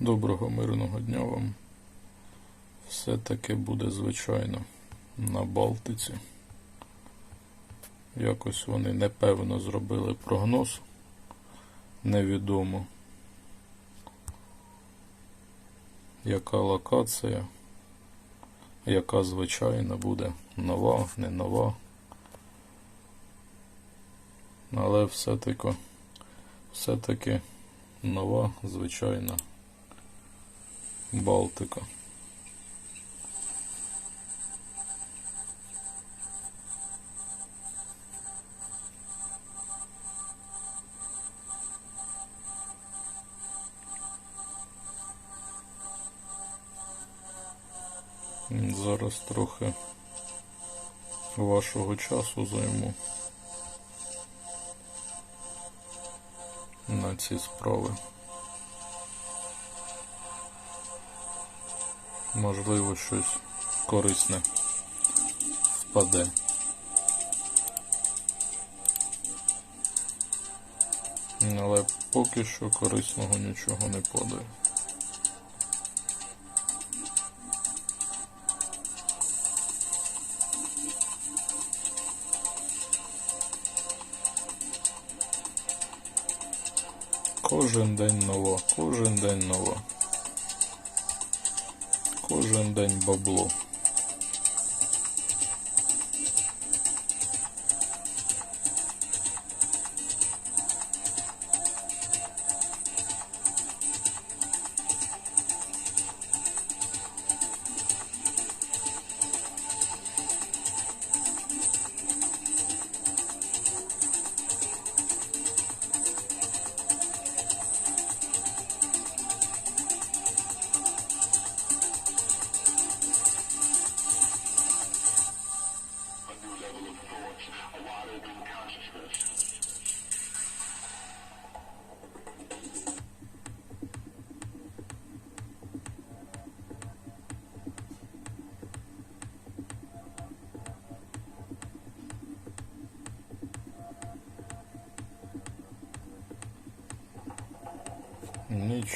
Доброго мирного дня вам. Все таки буде звичайно на Балтиці. Якось вони непевно зробили прогноз. Невідомо. Яка локація, яка звичайна буде нова, не нова. Але все-таки, все-таки нова, звичайна Балтика. Зараз трохи вашого часу займу на ці справи. Можливо, щось корисне впаде. Але поки що корисного нічого не падає. Кожен день нова, кожен день нова. Кожен день бабло.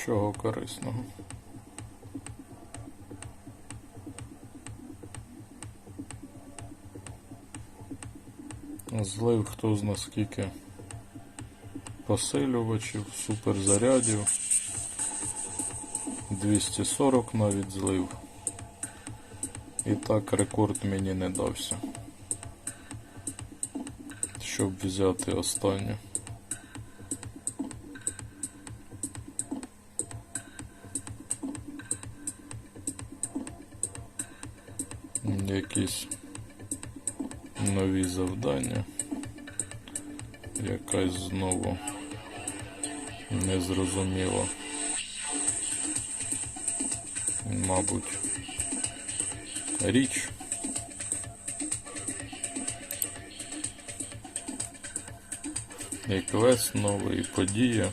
Нічого корисного. Злив хто зна скільки посилювачів, суперзарядів. 240 навіть злив. І так рекорд мені не дався. Щоб взяти останнє. Якісь нові завдання. Якась знову незрозуміла. Мабуть, річ. І квест новий, і подія.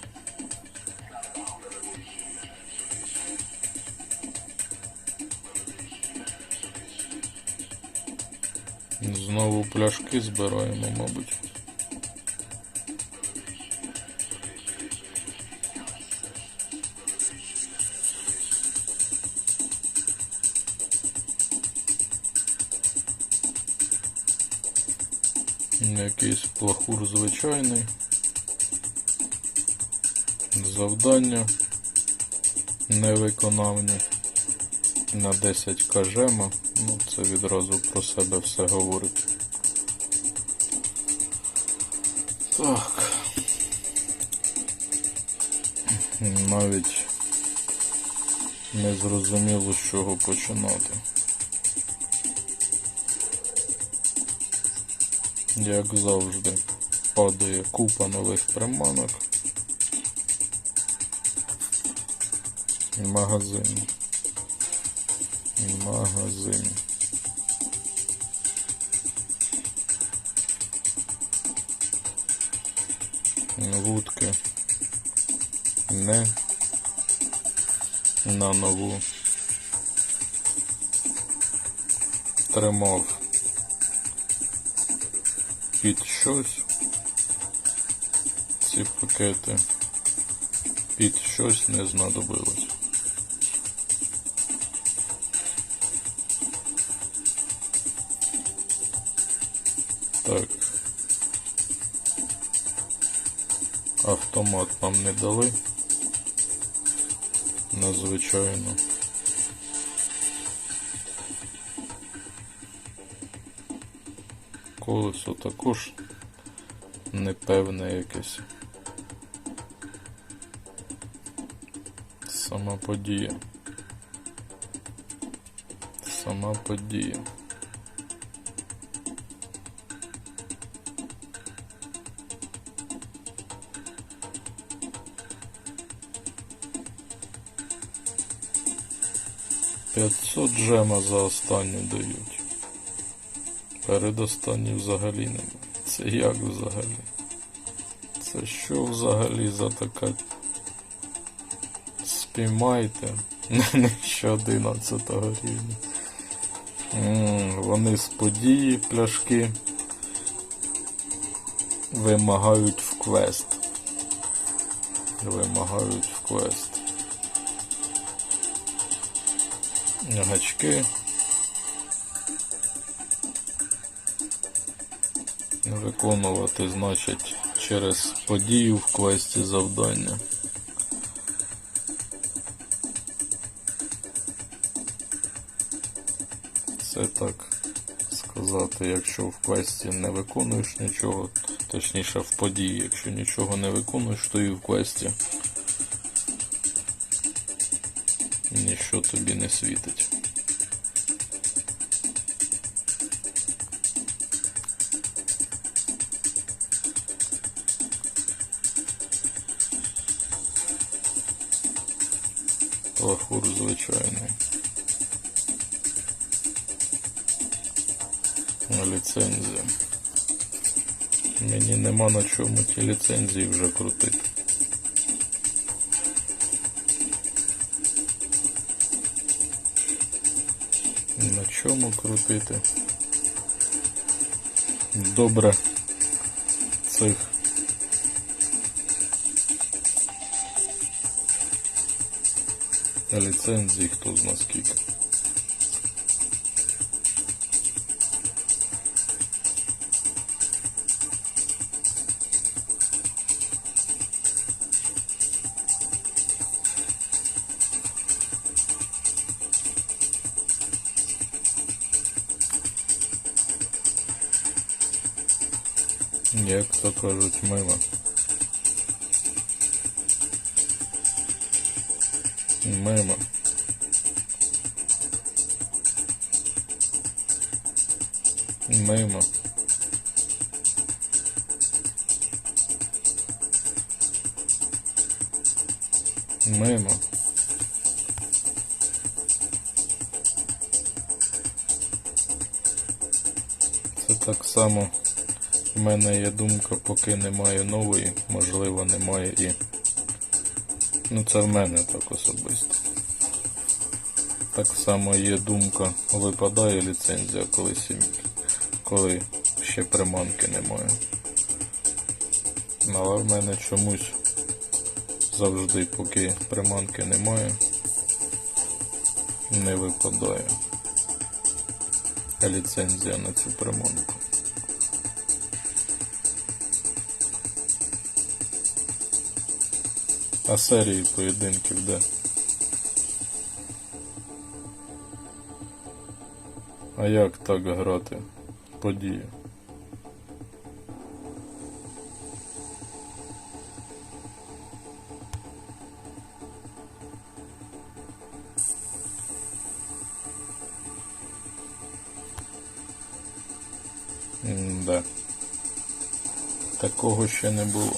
Пляшки збираємо, мабуть. Якийсь плахур звичайний. Завдання невиконавні на 10 кажема. Ну, це відразу про себе все говорить. Так. Навіть не зрозуміло, з чого починати. Як завжди, падає купа нових приманок. Магазин. Магазин. вудки не на нову тримав під щось ці пакети під щось не знадобилось. Так. Автомат нам не дали. Надзвичайно. Колесо також непевне якесь. Сама подія. Сама подія. П'ятсот джема за останню дають. Передостанню взагалі немає. Це як взагалі? Це що взагалі за така Спіймайте. Ще 11 рівня. М, Вони з події пляшки вимагають в квест. Вимагають в квест. Гачки. Виконувати, значить, через подію в квесті завдання. Це так сказати, якщо в квесті не виконуєш нічого, точніше в події, якщо нічого не виконуєш, то і в квесті нічого тобі не світить. Лахур звичайний. Ліцензія. Мені нема на чому ті ліцензії вже крутити. Чому крутити? Добре. Цих. Ліцензій хто зна скільки. То кажуть, мимо. Мимо. Мимо. Мимо. Це так само. У мене є думка, поки немає нової, можливо, немає і. Ну це в мене так особисто. Так само є думка, випадає ліцензія, коли сім... коли ще приманки немає. Але в мене чомусь завжди, поки приманки немає, не випадає ліцензія на цю приманку. А серії поєдинків де? А як так грати? Події. Да. Такого ще не було.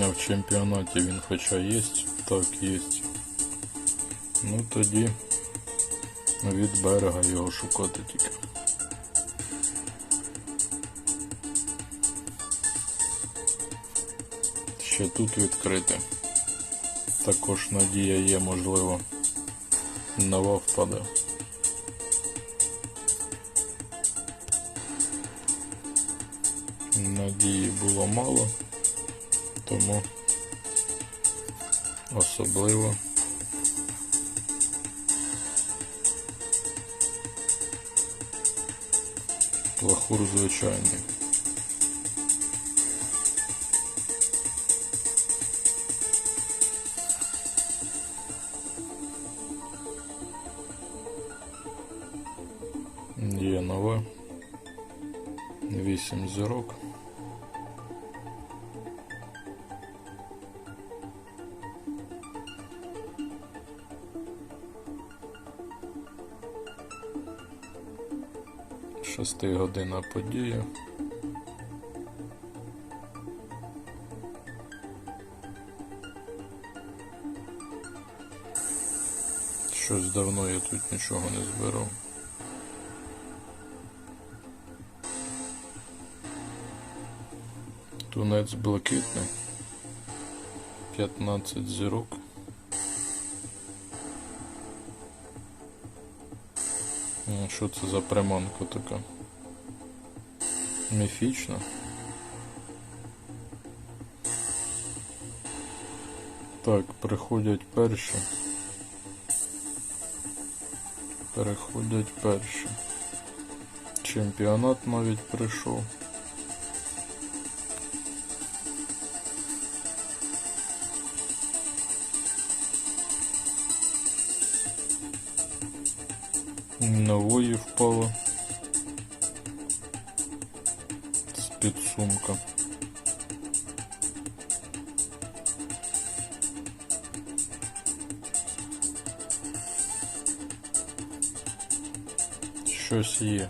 рівня в чемпіонаті він хоча є, так є. Ну тоді від берега його шукати тільки. Ще тут відкрити. Також надія є, можливо, нова впаде. Надії було мало тому особливо плахур звичайний. Є нове. Вісім зірок. Шестигодинна подія. Щось давно я тут нічого не збирав. Тунець блакитний. 15 зірок. Що це за приманка така? Міфічна. Так, приходять перші. Переходять перші. Чемпіонат навіть прийшов. Нової впало. Підсумка. Щось є.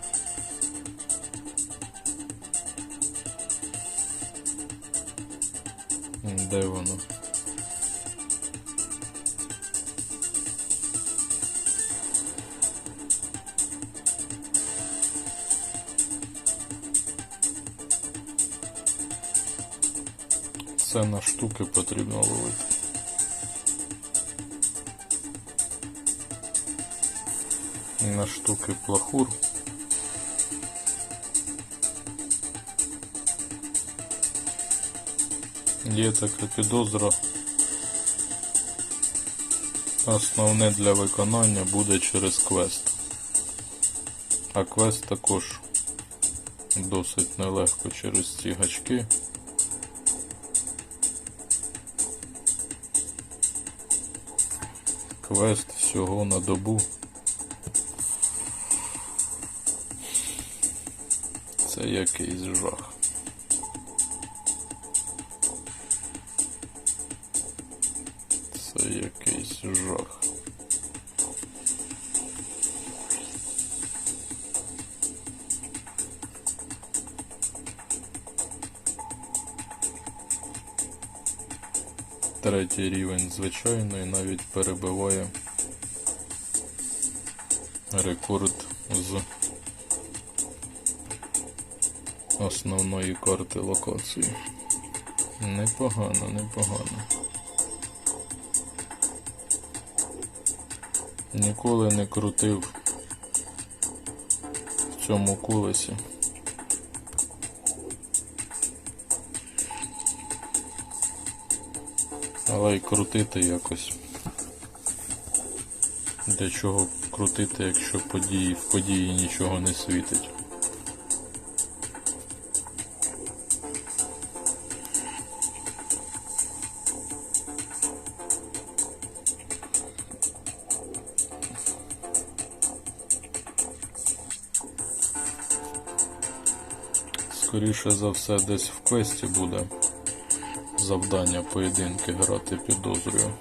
Це на штуки потрібно ловити. На штуки плахур. Є така підозра. Основне для виконання буде через квест. А квест також досить нелегко через ці гачки. Квест всього на добу. Це якийсь жах. Це якийсь жах. Третій рівень звичайної навіть перебиває рекорд з основної карти локації. Непогано, непогано. Ніколи не крутив в цьому колесі. Але й крутити якось. Для чого крутити, якщо події, в події нічого не світить. Скоріше за все, десь в квесті буде завдання поєдинки грати підозрюю.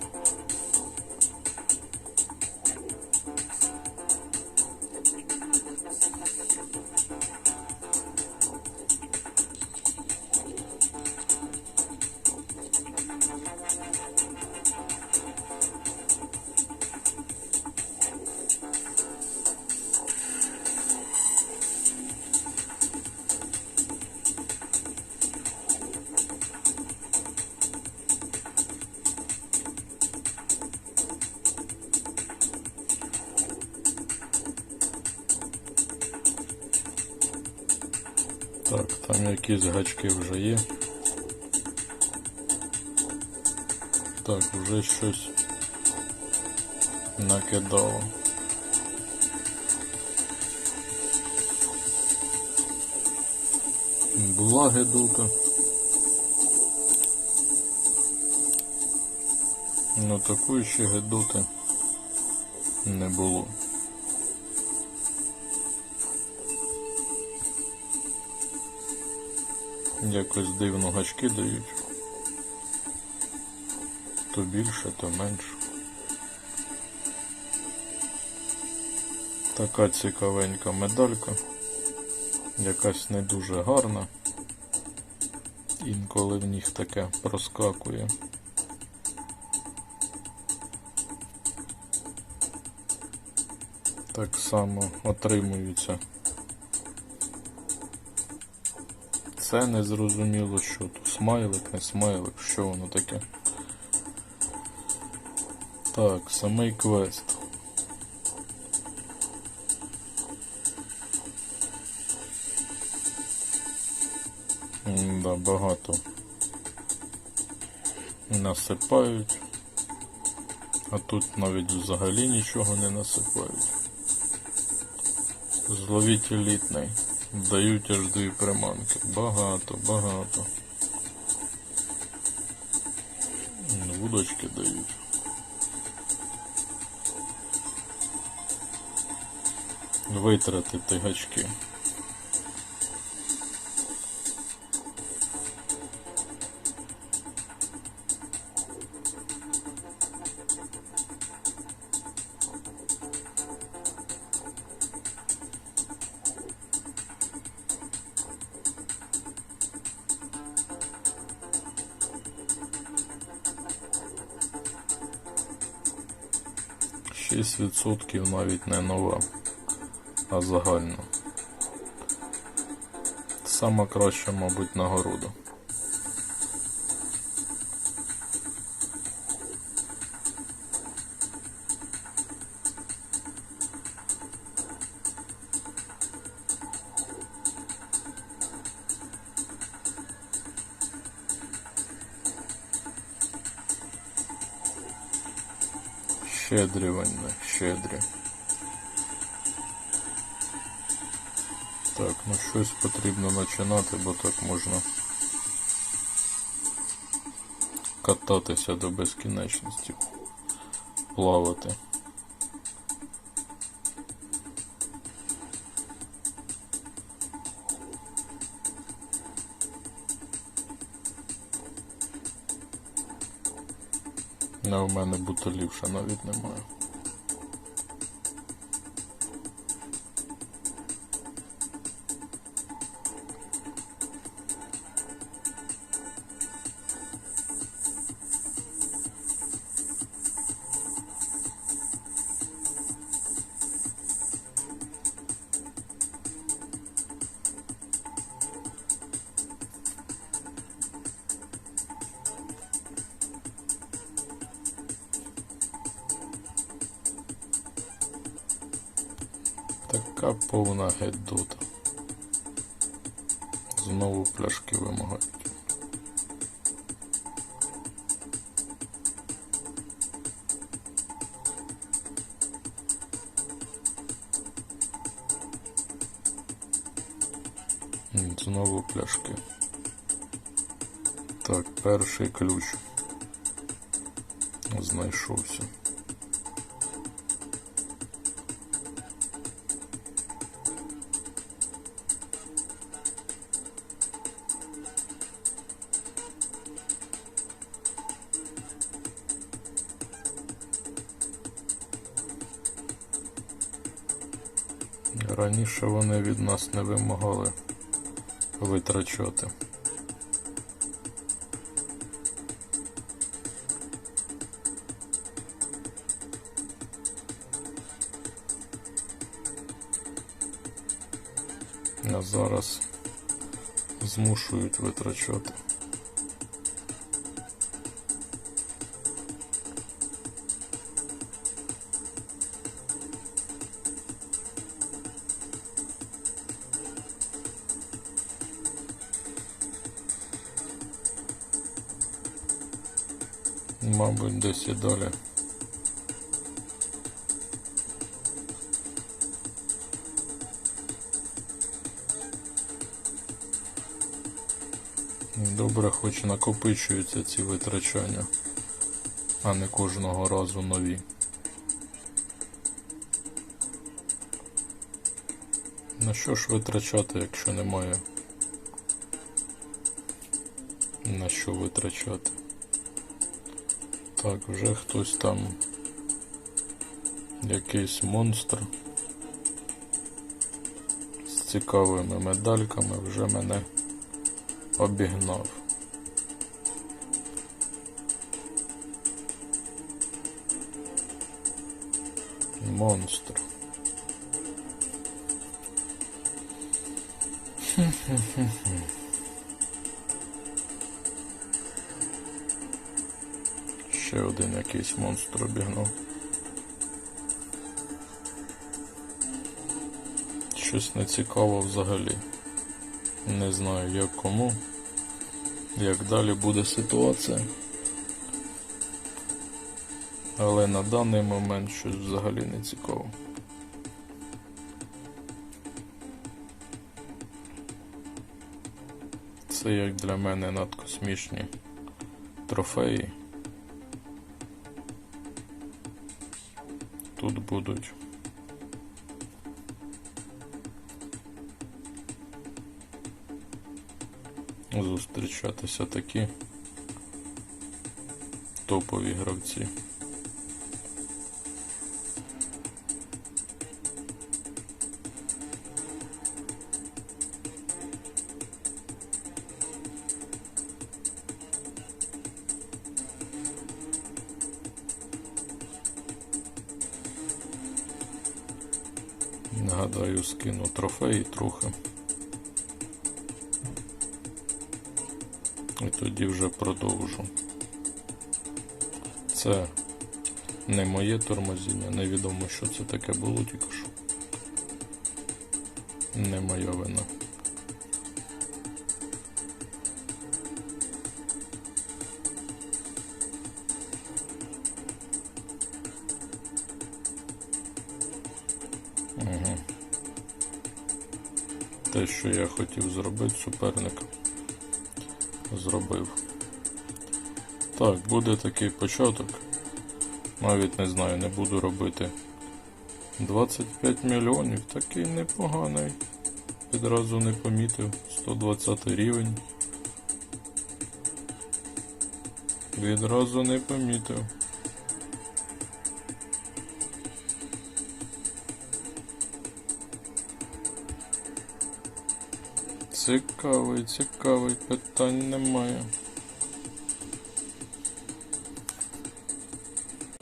Якісь гачки вже є. Так, вже щось накидало. Була гидулка. Ну такої ще гидоти не було. Якось дивно гачки дають. То більше, то менше. Така цікавенька медалька. Якась не дуже гарна. Інколи в них таке проскакує. Так само отримуються. Це не зрозуміло, що тут смайлик, не смайлик, що воно таке. Так, самий квест. Да, багато насипають, а тут навіть взагалі нічого не насипають. Зловіть елітний. Дають аж дві приманки. Багато, багато. Вудочки дають. Витратити гачки. Шість відсотків навіть не нова, а загальна. Сама краща, мабуть, нагорода. Щедрі вони, щедрі. Так, ну щось потрібно починати, бо так можна кататися до безкінечності, плавати. А в мене бутилів навіть немає. Така повна гедота. Знову пляшки вимагають. Знову пляшки. Так, перший ключ. Знайшовся. Раніше вони від нас не вимагали витрачати. А зараз змушують витрачати. Мабуть, десь і далі. Добре, хоч накопичуються ці витрачання, а не кожного разу нові. На що ж витрачати, якщо немає? На що витрачати? Так, вже хтось там якийсь монстр з цікавими медальками вже мене обігнав. Монстр. Ще один якийсь монстр обігнав. Щось не цікаво взагалі. Не знаю як кому, як далі буде ситуація. Але на даний момент щось взагалі не цікаво. Це як для мене надкосмічні трофеї. Будуть зустрічатися такі топові гравці. Нагадаю, скину трофеї трохи. І тоді вже продовжу. Це не моє тормозіння, невідомо, що це таке було тільки що. Не моя вина. Угу. Те, що я хотів зробити, суперник зробив. Так, буде такий початок. Навіть не знаю, не буду робити. 25 мільйонів, такий непоганий. Відразу не помітив. 120 рівень. Відразу не помітив. Цікавий, цікавий, питань немає.